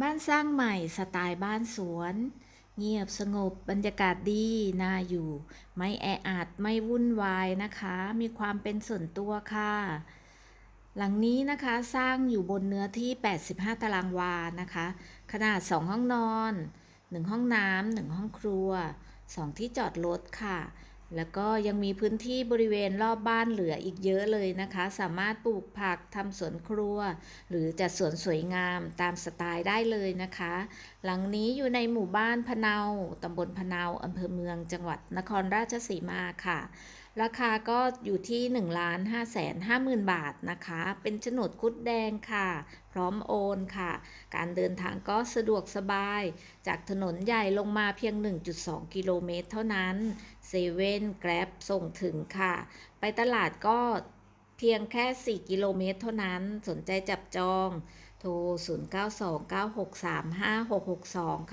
บ้านสร้างใหม่สไตล์บ้านสวน เงียบสงบบรรยากาศดีน่าอยู่ ไม่แออัดไม่วุ่นวายนะคะ มีความเป็นส่วนตัวค่ะ หลังนี้นะคะสร้างอยู่บนเนื้อที่ 85 ตารางวานะคะ ขนาด 2 ห้องนอน 1 ห้องน้ำ1ห้องครัว 2 ที่จอดรถค่ะ แล้วก็ยังมีพื้นที่บริเวณรอบบ้านเหลืออีกเยอะเลยนะคะ สามารถปลูกผักทำสวนครัว หรือจัดสวนสวยงามตามสไตล์ได้เลยนะคะ หลังนี้อยู่ในหมู่บ้านพะเนาตำบลพะเนาอำเภอเมืองจังหวัดนครราชสีมาค่ะ ราคาก็อยู่ที่1ล้าน5แสน5หมื่นบาทนะคะ เป็นโฉนดคุดแดงค่ะ พร้อมโอนค่ะ การเดินทางก็สะดวกสบาย จากถนนใหญ่ลงมาเพียง 1.2 กิโลเมตรเท่านั้นเซเว่นแกร็บส่งถึงค่ะ ไปตลาดก็เพียงแค่ 4 กิโลเมตรเท่านั้น สนใจจับจอง โทร 0929635662 ค่ะ